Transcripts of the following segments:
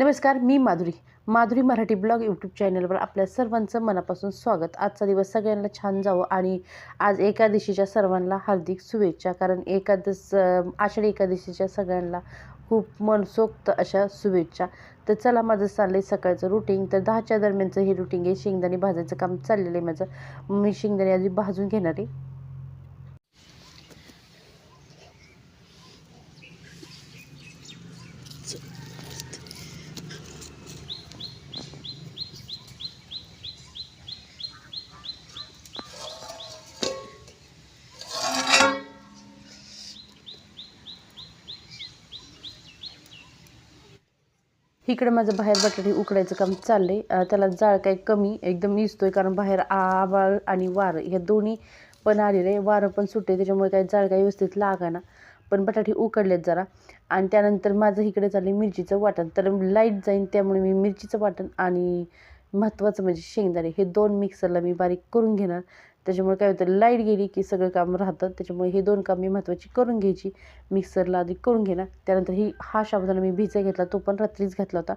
नमस्कार मी Madhuri. Madhuri Marathi blog YouTube चॅनलवर आपल्या सर्वांचं मनापासून स्वागत. आजचा दिवस सगळ्यांना छान जावं आणि आज एकादशीच्या सर्वांना हार्दिक शुभेच्छा कारण एकादश आषाढी एकादशीच्या सगळ्यांना खूप मनसोक्त अशा शुभेच्छा. तर चला माझं चाललं आहे सकाळचं रुटीन तर दहाच्या दरम्यानचं हे रुटीन आहे. शेंगदाणे भाजायचं काम चाललेलं आहे माझं. मी शेंगदाणे आधी भाजून घेणार आहे. इकडे माझं बाहेर बटाटे उकडायचं काम चाललंय. आहे त्याला जाळ काही कमी एकदम निसतोय कारण बाहेर आबाळ आणि वार ह्या दोन्ही पण आलेलं आहे. वारं पण सुटते त्याच्यामुळे काही जाळ काही व्यवस्थित लागाना. पण बटाटे उकडलेत जरा. आणि त्यानंतर माझं इकडे चाललं मिरचीचं वाटण. तर लाइट जाईन त्यामुळे मी मिरचीचं वाटण आणि महत्त्वाचं म्हणजे शेंगदाणे हे दोन मिक्सरला मी बारीक करून घेणार. त्याच्यामुळे काय होतं लाइट गेली की सगळं काम राहतं. त्याच्यामुळे हे दोन काम मी महत्त्वाची करून घ्यायची. मिक्सरला आधी करून घेणार. त्यानंतर ही हा साबुदाणा मी भिजाय घेतला. तो पण रात्रीच घातला होता.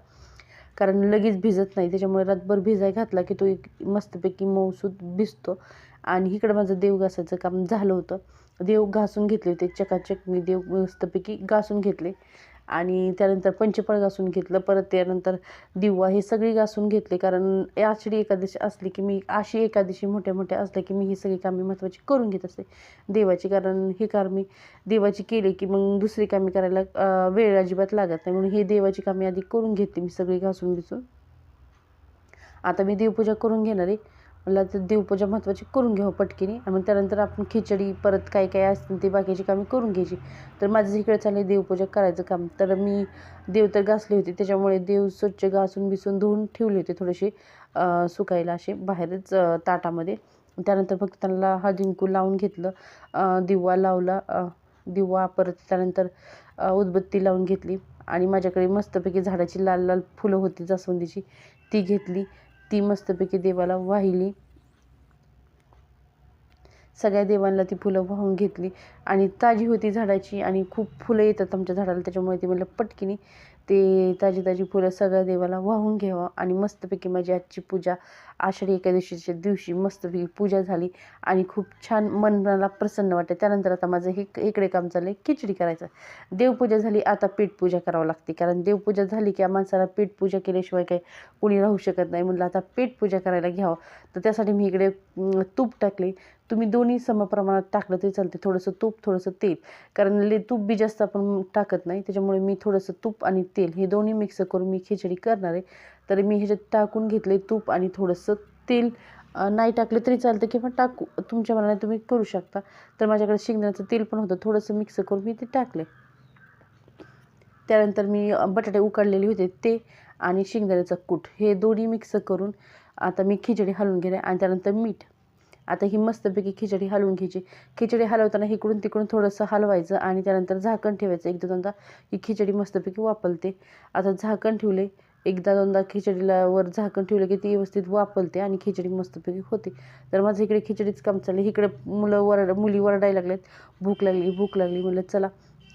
कारण लगेच भिजत नाही. त्याच्यामुळे रातभर भिजाय घातला की तो एक मस्तपैकी मऊसूद भिजतो. आणि इकडं माझं देव घासायचं काम झालं होतं. देव घासून घेतले होते. चकाचक मी देव मस्तपैकी घासून घेतले. आणि त्यानंतर पंचफळ घासून घेतलं. परत त्यानंतर दिवा हे सगळी घासून घेतले. कारण आषाढी एकादशी असली की मी अशी एकादशी मोठ्या मोठ्या असल्या की मी ही सगळी कामे महत्त्वाची करून घेत असते देवाची. कारण हे काम मी देवाची केली की मग दुसरी कामे करायला वेळ अजिबात लागत नाही. म्हणून हे देवाची कामे आधी करून घेतली मी सगळी घासून बिसून आता मी देवपूजा करून घेणार आहे. मला तर देवपूजा महत्त्वाची करून घ्यावं पटकीने. आणि मग त्यानंतर आपण खिचडी परत काय काय असतील ते बाकीची कामे करून घ्यायची. तर माझं इकडे चाललं देवपूजा करायचं काम तर मी देव तर घासले होते त्याच्यामुळे देव स्वच्छ घासून बिसून धुवून ठेवले होते थोडेसे सुकायला असे बाहेरच ताटामध्ये. त्यानंतर फक्त त्यांना हळदिंकू लावून घेतलं दिवा लावला दिवा परत त्यानंतर उदबत्ती लावून घेतली. आणि माझ्याकडे मस्तपैकी झाडाची लाल लाल फुलं होती जास्वंदीची ती घेतली. ती मस्तपैकी देवाला वाहिली. सगळ्या देवांना ती फुलं वाहून घेतली. आणि ताजी होती झाडाची आणि खूप फुलं येतात आमच्या झाडाला त्याच्यामुळे ती म्हणलं पटकीने. ते ताजी ताजी फुलं सगळ्या देवाला वाहून घ्यावं आणि मस्तपैकी माझी आजची पूजा आषाढी एकादशीच्या दिवशी मस्तपैकी पूजा झाली आणि खूप छान मनाला प्रसन्न वाटते त्यानंतर आता माझं हे इकडे काम चाललं आहे खिचडी करायचं. देवपूजा झाली आता पेटपूजा करावं लागते. कारण देवपूजा झाली की माणसाला पेटपूजा केल्याशिवाय काही कोणी राहू शकत नाही. म्हटलं आता पेटपूजा करायला घ्यावं. तर त्यासाठी मी इकडे तूप टाकले. तुम्ही दोन्ही समप्रमाणात टाकलं तरी चालते थोडंसं तूप थोडंसं तेल. कारण ले तूप बी जास्त आपण टाकत नाही. त्याच्यामुळे मी थोडंसं तूप आणि तेल हे दोन्ही मिक्स करून मी खिचडी करणार आहे. तर मी ह्याच्यात टाकून घेतले तूप आणि थोडंसं तेल. नाही टाकलं तरी चालतं किंवा टाकू तुमच्या मनाने तुम्ही करू शकता. तर माझ्याकडे शेंगदाण्याचं तेल पण होतं. थोडंसं मिक्स करून मी ते टाकले त्यानंतर मी बटाटे उकडलेले होते ते आणि शेंगदाण्याचं कूट. हे दोन्ही मिक्स करून आता मी खिचडी हलवून घेणे आणि त्यानंतर मीठ. आता ही मस्तपैकी खिचडी हलवून घ्यायची. खिचडी हलवताना इकडून तिकडून थोडंसं हलवायचं आणि त्यानंतर झाकण ठेवायचं. एकदा दोनदा ही खिचडी मस्तपैकी वापरते आता झाकण ठेवले. एकदा दोनदा खिचडीला वर झाकण ठेवलं की ती व्यवस्थित वापरते आणि खिचडी मस्तपैकी होते. तर माझं इकडे खिचडीच काम चाललं इकडे मुलं वरड मुली वरडायला लागलेत भूक लागली भूक लागली म्हणलं चला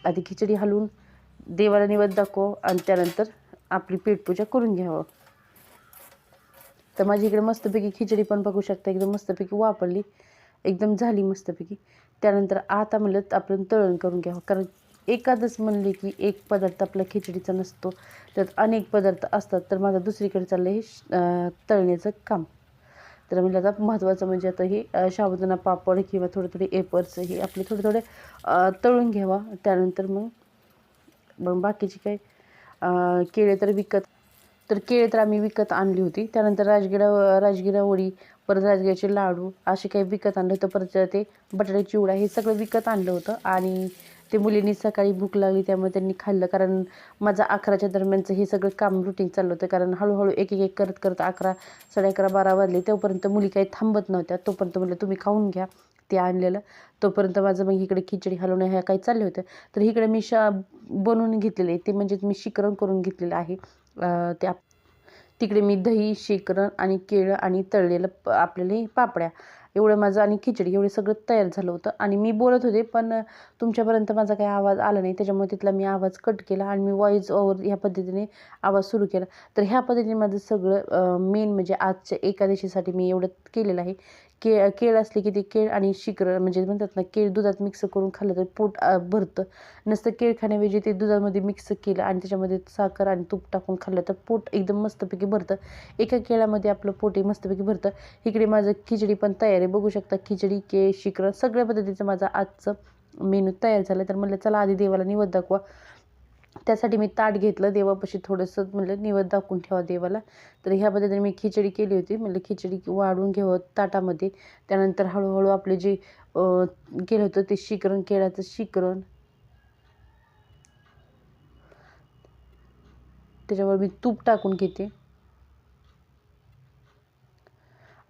आधी खिचडी हलवून देवाला निवद दाखव आणि त्यानंतर आपली पेटपूजा करून घ्यावं. तर माझी इकडे मस्तपैकी खिचडी पण बघू शकता एकदम मस्तपैकी वापरली. एकदम झाली मस्तपैकी. त्यानंतर आता म्हणलं आपण तळण करून घ्यावं. कारण एकादच म्हणले की एक पदार्थ आपला खिचडीचा नसतो त्यात अनेक पदार्थ असतात. तर माझं दुसरीकडे चाललं हे श- तळण्याचं काम. तर म्हणलं आता महत्त्वाचं म्हणजे आता हे साबुदाणा पापड किंवा थोडे थोडे एपर्स हे आपले थोडे थोडे तळून घ्यावा. त्यानंतर मग मग बाकीचे काय केळे तर विकत तर केळे तर आम्ही विकत आणली होती. त्यानंतर राजगिरा राजगिरा वडी परत राजगिराचे लाडू असे काही विकत आणलं होतं. परत ते बटाट्याची चिवडा हे सगळं विकत आणलं होतं. आणि ते मुलींनी सकाळी भूक लागली त्यामुळे त्यांनी खाल्लं. कारण माझं अकराच्या दरम्यानचं हे सगळं काम रुटीन चाललं होतं. कारण हळूहळू एक एक एक करत करत अकरा साडे अकरा बारा वाजले. तोपर्यंत मुली काही थांबत नव्हत्या. तोपर्यंत म्हटलं तुम्ही खाऊन घ्या. ते आणलेलं. तोपर्यंत माझं मग इकडे खिचडी हलवणं ह्या काही चालले होतं. तर इकडे मी शा बनवून घेतलेले ते म्हणजे मी शिकरण करून घेतलेलं आहे. त्या तिकडे मी दही शेकरण आणि केळं आणि तळलेलं प- आपल्याला पापड्या एवढं माझं आणि खिचडी एवढे सगळं तयार झालं होतं. आणि मी बोलत होते पण तुमच्यापर्यंत माझा काही आवाज आला नाही. त्याच्यामुळे तिथला मी आवाज कट केला आणि मी वॉईस ओवर ह्या पद्धतीने आवाज सुरू केला. तर ह्या पद्धतीने माझं सगळं मेन म्हणजे आजच्या एकादशीसाठी मी एवढं केलेलं आहे. के केळ असले की ते केळ आणि शिकर म्हणजे म्हणतात ना केळ दुधात मिक्स करून खाल्लं तर पोट भरतं. नसतं केळ खाण्याऐवजी ते दुधामध्ये मिक्स केलं आणि त्याच्यामध्ये साखर आणि तूप टाकून खाल्लं तर पोट एकदम मस्तपैकी भरतं. एका केळामध्ये आपलं पोटही मस्तपैकी भरतं. इकडे माझं खिचडी पण तयार आहे. बघू शकता खिचडी केळ शिकर सगळ्या पद्धतीचं माझं आजचं मेनू तयार झालं तर म्हणलं चला आधी देवाला निवद दाखवा. त्यासाठी मी ताट घेतलं देवापाशी थोडंसं म्हणलं निवद दाखवून ठेवा देवाला. तर ह्या पद्धतीने मी खिचडी केली होती. म्हणलं खिचडी वाढून घ्यावं ताटामध्ये. त्यानंतर हळूहळू आपले जे केलं होतं ते शिकरण केळ्याचं शिकरण. त्याच्यावर मी तूप टाकून घेते.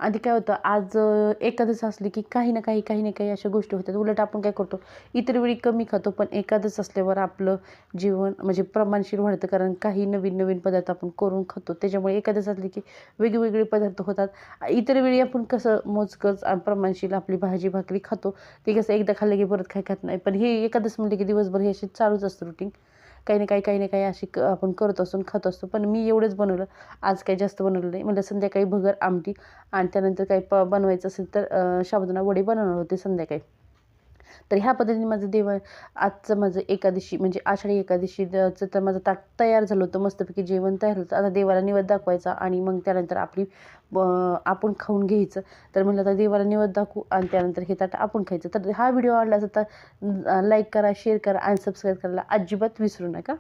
आधी काय होतं आज एकादश असली की काही ना काही काही ना काही अशा गोष्टी होतात. उलट आपण काय करतो इतर वेळी कमी खातो पण एकादस असल्यावर आपलं जीवन म्हणजे प्रमाणशीर वाढतं. कारण काही नवीन नवीन पदार्थ आपण करून खातो. त्याच्यामुळे एकादश असली की वेगवेगळे पदार्थ होतात. इतर वेळी आपण कसं मोजकंच प्रमाणशील आपली भाजी भाकरी खातो. ते कसं एकदा खाल्लं की परत काय खात नाही. पण हे एकादस म्हणलं की दिवसभर हे असे चालूच असतं रुटीन काही ना काही काही ना काही अशी क आपण करत असतो खात असतो. पण मी एवढंच बनवलं. आज काही जास्त बनवलं नाही. म्हणजे संध्याकाळी भगर आमटी आणि त्यानंतर काही प बनवायचं असेल तर साबुदाणा वडे बनवणार होते संध्याकाळी. तर ह्या पद्धतीने माझं देव आजचं माझं एकादशी म्हणजे आषाढी एकादशीचं तर माझं ताट तयार झालं होतं मस्तपैकी जेवण तयार होतं. आता देवाला निवद दाखवायचा आणि मग त्यानंतर आपली आपण खाऊन घ्यायचं. तर म्हणलं आता देवाला निवद दाखवू आणि त्यानंतर हे ताट आपण खायचं. तर हा व्हिडिओ आवडला असेल तर लाईक करा शेअर करा आणि सबस्क्राईब करायला अजिबात विसरू नका.